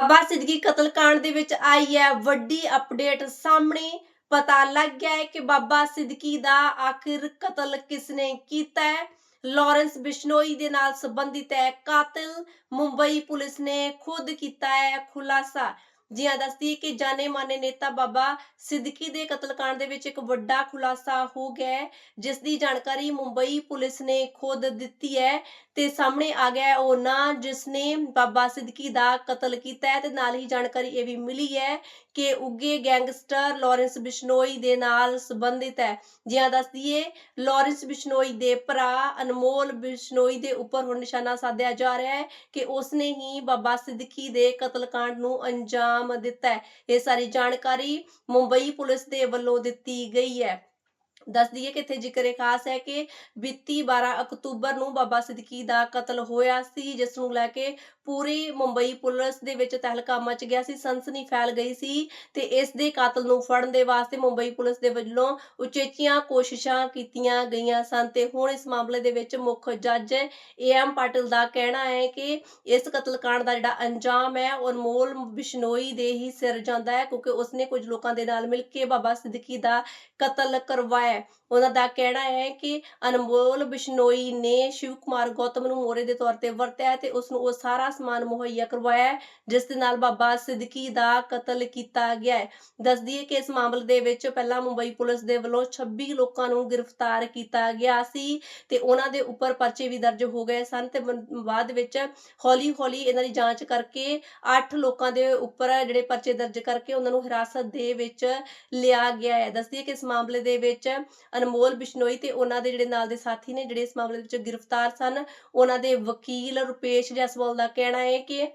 ਬਾਬਾ ਸਿੱਦਕੀ ਕਤਲकांड ਦੇ ਵਿੱਚ ਆਈ ਹੈ। ਵੱਡੀ ਅਪਡੇਟ ਸਾਹਮਣੇ ਪਤਾ ਲੱਗ ਗਿਆ ਹੈ ਕਿ ਬਾਬਾ ਸਿੱਦਕੀ ਦਾ ਆਖਿਰ ਕਤਲ ਕਿਸ ਨੇ ਕੀਤਾ ਹੈ। ਲਾਰੈਂਸ ਬਿਸ਼ਨੋਈ ਦੇ ਨਾਲ ਸੰਬੰਧਿਤ ਹੈ। ਕਾਤਲ ਮੁੰਬਈ ਪੁਲਿਸ ਨੇ ਖੁਦ ਕੀਤਾ ਹੈ ਖੁਲਾਸਾ। ਜਿਹਾ ਦੱਸਦੀ ਕਿ ਜਾਣੇ ਮਾਨੇ ਨੇਤਾ ਬਾਬਾ ਸਿੱਦਕੀ ਦੇ ਕਤਲकांड ਦੇ ਵਿੱਚ ਇੱਕ ਵੱਡਾ ਖੁਲਾਸਾ ਹੋ ਗਿਆ ਜਿਸ ਦੀ ਜਾਣਕਾਰੀ ਮੁੰਬਈ ਪੁਲਿਸ ਨੇ ਖੁਦ ਦਿੱਤੀ ਹੈ। ਤੇ ਸਾਹਮਣੇ ਆ ਗਿਆ ਉਹ ਨਾ ਜਿਸ ਨੇ ਬਾਬਾ ਸਿੱਦਕੀ ਦਾ ਕਤਲ ਕੀਤਾ ਹੈ ਤੇ ਨਾਲ ਹੀ ਜਾਣਕਾਰੀ ਇਹ ਵੀ ਮਿਲੀ ਹੈ ਕਿ ਉੱਗੇ ਗੈਂਗਸਟਰ ਲਾਰੈਂਸ ਬਿਸ਼ਨੋਈ ਦੇ ਨਾਲ ਸੰਬੰਧਿਤ ਹੈ। ਜਿਹਾ ਹਾਂ ਦੱਸ ਲਾਰੈਂਸ ਬਿਸ਼ਨੋਈ ਦੇ ਭਰਾ ਅਨਮੋਲ ਬਿਸ਼ਨੋਈ ਦੇ ਉੱਪਰ ਹੁਣ ਨਿਸ਼ਾਨਾ ਸਾਧਿਆ ਜਾ ਰਿਹਾ ਹੈ ਕਿ ਉਸਨੇ ਹੀ ਬਾਬਾ ਸਿੱਦਕੀ ਦੇ ਕਤਲकांड ਨੂੰ ਅੰਜਾਮ ਦਿੱਤਾ ਹੈ। ਇਹ ਸਾਰੀ ਜਾਣਕਾਰੀ ਮੁੰਬਈ ਪੁਲਿਸ ਦੇ ਵੱਲੋਂ ਦਿੱਤੀ ਗਈ ਹੈ। ਦੱਸ ਦਈਏ ਕਿ ਇੱਥੇ ਜ਼ਿਕਰ ਇਹ ਖਾਸ ਹੈ ਕਿ ਬੀਤੀ 12 ਅਕਤੂਬਰ ਨੂੰ ਬਾਬਾ ਸਿੱਦਕੀ ਦਾ ਕਤਲ ਹੋਇਆ ਸੀ, ਜਿਸ ਨੂੰ ਲੈ ਕੇ ਪੂਰੀ ਮੁੰਬਈ ਪੁਲਿਸ ਦੇ ਵਿੱਚ ਤਹਿਲਕਾ ਮਚ ਗਿਆ ਸੀ, ਸਨਸਨੀ ਫੈਲ ਗਈ ਸੀ ਤੇ ਇਸ ਦੇ ਕਾਤਲ ਨੂੰ ਫੜਨ ਦੇ ਵਾਸਤੇ ਮੁੰਬਈ ਪੁਲਿਸ ਦੇ ਵੱਲੋਂ ਉਚੇਚੀਆਂ ਕੋਸ਼ਿਸ਼ਾਂ ਕੀਤੀਆਂ ਗਈਆਂ ਸਨ ਤੇ ਹੁਣ ਇਸ ਮਾਮਲੇ ਦੇ ਵਿੱਚ ਮੁੱਖ ਜੱਜ ਏਐਮ ਪਾਟਿਲ ਦਾ ਕਹਿਣਾ ਹੈ ਕਿ ਇਸ ਕਤਲकांड ਦਾ ਜਿਹੜਾ ਅੰਜਾਮ ਹੈ, ਉਹ ਅਨਮੋਲ ਬਿਸ਼ਨੋਈ ਦੇ ਹੀ ਸਿਰ ਜਾਂਦਾ ਹੈ, ਕਿਉਂਕਿ ਉਸਨੇ ਕੁਝ ਲੋਕਾਂ ਦੇ ਨਾਲ ਮਿਲ ਕੇ ਬਾਬਾ ਸਿੱਦਕੀ ਦਾ ਕਤਲ ਕਰਵਾਇਆ ਹੈ। ਉਹਨਾਂ ਦਾ ਕਹਿਣਾ ਹੈ ਕਿ ਅਨਮੋਲ ਬਿਸ਼ਨੋਈ ਨੇ ਸ਼ਿਵ ਕੁਮਾਰ ਗੌਤਮ ਨੂੰ ਮੋਰੇ ਦੇ ਤੌਰ ਤੇ ਵਰਤਿਆ ਤੇ ਉਸ ਨੂੰ ਉਹ ਸਾਰਾ ਸਮਾਨ ਮੁਹੱਈਆ ਕਰਵਾਇਆ ਜਿਸ ਦੇ ਨਾਲ ਬਾਬਾ ਸਿੱਦਕੀ ਦਾ ਕਤਲ ਕੀਤਾ ਗਿਆ ਹੈ ਦੱਸ ਦਈਏ ਕਿ ਇਸ ਮਾਮਲੇ ਦੇ ਵਿੱਚ ਪਹਿਲਾਂ ਮੁੰਬਈ ਪੁਲਿਸ ਦੇ ਵੱਲੋਂ 26 ਲੋਕਾਂ ਨੂੰ ਗ੍ਰਿਫਤਾਰ ਕੀਤਾ ਗਿਆ ਸੀ ਤੇ ਉਹਨਾਂ ਦੇ ਉੱਪਰ ਪਰਚੇ ਵੀ ਦਰਜ ਹੋ ਗਏ ਸਨ ਤੇ ਬਾਅਦ ਵਿੱਚ ਹੌਲੀ ਹੌਲੀ ਇਹਨਾਂ ਦੀ ਜਾਂਚ ਕਰਕੇ 8 ਲੋਕਾਂ ਦੇ ਉੱਪਰ ਜਿਹੜੇ ਪਰਚੇ ਦਰਜ ਕਰਕੇ ਉਹਨਾਂ ਨੂੰ ਹਿਰਾਸਤ ਦੇ ਵਿੱਚ ਲਿਆ ਗਿਆ ਹੈ ਦੱਸਦੀ ਦਈਏ ਕਿ ਇਸ ਮਾਮਲੇ ਦੇ ਵਿੱਚ ਅਨਮੋਲ ਬਿਸ਼ਨੋਈ ਤੇ ਉਹਨਾਂ ਦੇ ਜਿਹੜੇ ਨਾਲ ਦੇ ਸਾਥੀ ਨੇ ਜਿਹੜੇ ਇਸ ਮਾਮਲੇ ਵਿੱਚ ਗ੍ਰਿਫਤਾਰ ਸਨ, ਉਹਨਾਂ ਦੇ ਵਕੀਲ ਰੁਪੇਸ਼ ਜੈਸਵਾਲ ਦਾ ਕਹਿਣਾ ਹੈ ਕਿ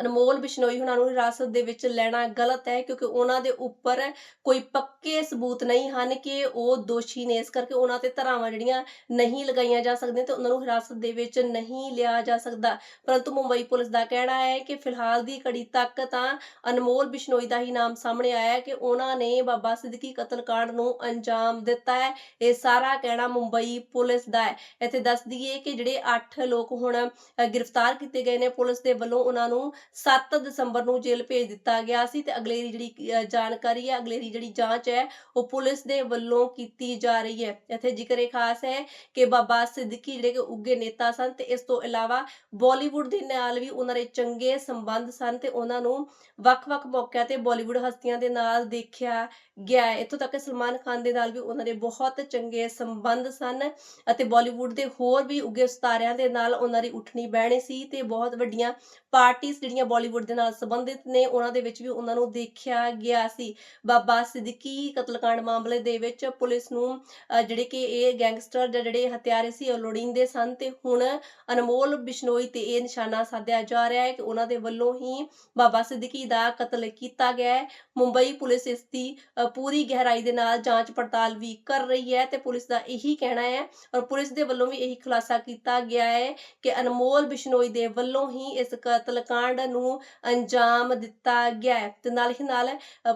ਅਨਮੋਲ ਬਿਸ਼ਨੋਈ ਉਹਨਾਂ ਨੂੰ ਹਿਰਾਸਤ ਦੇ ਵਿੱਚ ਲੈਣਾ ਗਲਤ ਹੈ ਕਿਉਂਕਿ ਉਹਨਾਂ ਦੇ ਉੱਪਰ ਕੋਈ ਪੱਕੇ ਸਬੂਤ ਨਹੀਂ ਹਨ ਕਿ ਉਹ ਦੋਸ਼ੀ ਨੇ। ਇਸ ਕਰਕੇ ਉਹਨਾਂ ਤੇ ਧਾਰਾਵਾਂ ਜਿਹੜੀਆਂ ਨਹੀਂ ਲਗਾਈਆਂ ਜਾ ਸਕਦੀਆਂ ਤੇ ਉਹਨਾਂ ਨੂੰ ਹਿਰਾਸਤ ਦੇ ਵਿੱਚ ਨਹੀਂ ਲਿਆ ਜਾ ਸਕਦਾ। ਪਰੰਤੂ ਮੁੰਬਈ ਪੁਲਿਸ ਦਾ ਕਹਿਣਾ ਹੈ ਕਿ ਫਿਲਹਾਲ ਦੀ ਘੜੀ ਤੱਕ ਤਾਂ ਅਨਮੋਲ ਬਿਸ਼ਨੋਈ ਦਾ ਹੀ ਨਾਮ ਸਾਹਮਣੇ ਆਇਆ ਹੈ ਕਿ ਉਹਨਾਂ ਨੇ ਬਾਬਾ ਸਿੱਦਕੀ ਕਤਲकांड ਨੂੰ ਅੰਜਾਮ ਦਿੱਤਾ ਹੈ। ਇਹ ਸਾਰਾ ਕਹਿਣਾ ਮੁੰਬਈ ਪੁਲਿਸ ਦਾ ਹੈ। ਇੱਥੇ ਦੱਸ ਦਈਏ ਕਿ ਜਿਹੜੇ 8 ਲੋਕ ਹੁਣ ਗ੍ਰਿਫਤਾਰ ਕੀਤੇ ਗਏ ਨੇ ਪੁਲਿਸ ਦੇ ਵੱਲੋਂ ਉਹਨਾਂ ਨੂੰ 7 ਦਸੰਬਰ ਨੂੰ ਜੇਲ੍ਹ ਭੇਜ ਦਿੱਤਾ ਗਿਆ ਸੀ ਤੇ ਅਗਲੇਰੀ ਜਿਹੜੀ ਜਾਣਕਾਰੀ ਹੈ ਅਗਲੇਰੀ ਜਿਹੜੀ ਜਾਂਚ ਹੈ, ਉਹ ਪੁਲਿਸ ਦੇ ਵੱਲੋਂ ਕੀਤੀ ਜਾ ਰਹੀ ਹੈ। ਇੱਥੇ ਜ਼ਿਕਰ ਇਹ ਖਾਸ ਹੈ ਕਿ ਬਾਬਾ ਸਿੱਦਕੀ ਜਿਹੜੇ ਕਿ ਉੱਗੇ ਨੇਤਾ ਸਨ ਤੇ ਇਸ ਤੋਂ ਇਲਾਵਾ ਬਾਲੀਵੁੱਡ ਦੇ ਨਾਲ ਵੀ ਉਹਨਾਂ ਦੇ ਚੰਗੇ ਸੰਬੰਧ ਸਨ ਤੇ ਉਹਨਾਂ ਨੂੰ ਵੱਖ-ਵੱਖ ਮੌਕਿਆਂ ਤੇ ਬਾਲੀਵੁੱਡ ਹਸਤੀਆਂ ਦੇ ਨਾਲ ਦੇਖਿਆ ਗਿਆ ਹੈ। ਇੱਥੋਂ ਤੱਕ ਸਲਮਾਨ ਖਾਨ ਦੇ ਨਾਲ ਵੀ ਉਹਨਾਂ ਦੇ ਬਹੁਤ ਚੰਗੇ ਸੰਬੰਧ ਸਨ ਅਤੇ ਬਾਲੀਵੁੱਡ ਦੇ ਹੋਰ ਵੀ ਉੱਗੇ ਸਤਾਰਿਆਂ ਦੇ ਨਾਲ ਉਹਨਾਂ ਦੀ ਉਠਣੀ ਬਹਿਣੀ ਸੀ ਤੇ ਬਹੁਤ ਵੱਡੀਆਂ ਪਾਰਟੀਆਂ ਜਿਹੜੀਆਂ ਬਾਲੀਵੁੱਡ ਦੇ ਨਾਲ ਸੰਬੰਧਿਤ ਨੇ, ਉਹਨਾਂ ਦੇ ਵਿੱਚ ਵੀ ਉਹਨਾਂ ਨੂੰ ਦੇਖਿਆ ਗਿਆ ਸੀ। ਬਾਬਾ ਸਿੱਦਕੀ ਕਤਲकांड ਮਾਮਲੇ ਦੇ ਵਿੱਚ ਪੁਲਿਸ ਨੂੰ ਜਿਹੜੇ ਕਿ ਇਹ ਗੈਂਗਸਟਰ ਜਿਹੜੇ ਹਥਿਆਰੇ ਸੀ, ਉਹ ਲੋੜੀਂਦੇ ਸਨ ਤੇ ਹੁਣ ਅਨਮੋਲ ਬਿਸ਼ਨੋਈ ਤੇ ਇਹ ਨਿਸ਼ਾਨਾ ਸਾਧਿਆ ਜਾ ਰਿਹਾ ਹੈ ਕਿ ਉਹਨਾਂ ਦੇ ਵੱਲੋਂ ਹੀ ਬਾਬਾ ਸਿੱਦਕੀ ਦਾ ਕਤਲ ਕੀਤਾ ਗਿਆ ਹੈ। ਮੁੰਬਈ ਪੁਲਿਸ ਇਸ ਦੀ ਪੂਰੀ ਗਹਿਰਾਈ ਦੇ ਨਾਲ ਜਾਂਚ ਪੜਤਾਲ ਵੀ ਕਰ ਰਹੀ ਹੈ ਤੇ ਪੁਲਿਸ ਦਾ ਇਹੀ ਕਹਿਣਾ ਹੈ ਔਰ ਪੁਲਿਸ ਦੇ ਵੱਲੋਂ ਵੀ ਇਹੀ ਖੁਲਾਸਾ ਕੀਤਾ ਗਿਆ ਹੈ ਕਿ ਅਨਮੋਲ ਬਿਸ਼ਨੋਈ ਦੇ ਵੱਲੋਂ ਹੀ ਇਸ ਕਤਲकांड ਨੂੰ ਅੰਜਾਮ ਦਿੱਤਾ ਗਿਆ ਹੈ। ਤੇ ਨਾਲ ਹੀ ਨਾਲ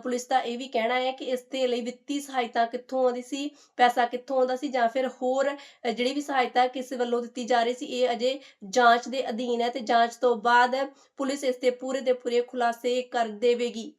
ਪੁਲਿਸ ਦਾ ਇਹ ਵੀ ਕਹਿਣਾ ਹੈ ਕਿ ਇਸ ਦੇ ਲਈ ਵਿੱਤੀ ਸਹਾਇਤਾ ਕਿੱਥੋਂ ਆਉਂਦੀ ਸੀ, ਪੈਸਾ ਕਿੱਥੋਂ ਆਉਂਦਾ ਸੀ ਜਾਂ ਫਿਰ ਹੋਰ ਜਿਹੜੀ ਵੀ ਸਹਾਇਤਾ ਕਿਸੇ ਵੱਲੋਂ ਦਿੱਤੀ ਜਾ ਰਹੀ ਸੀ, ਇਹ ਅਜੇ ਜਾਂਚ ਦੇ ਅਧੀਨ ਹੈ ਤੇ ਜਾਂਚ ਤੋਂ ਬਾਅਦ ਪੁਲਿਸ ਇਸ ਤੇ ਪੂਰੇ ਦੇ ਪੂਰੇ ਖੁਲਾਸੇ ਕਰ ਦੇਵੇਗੀ।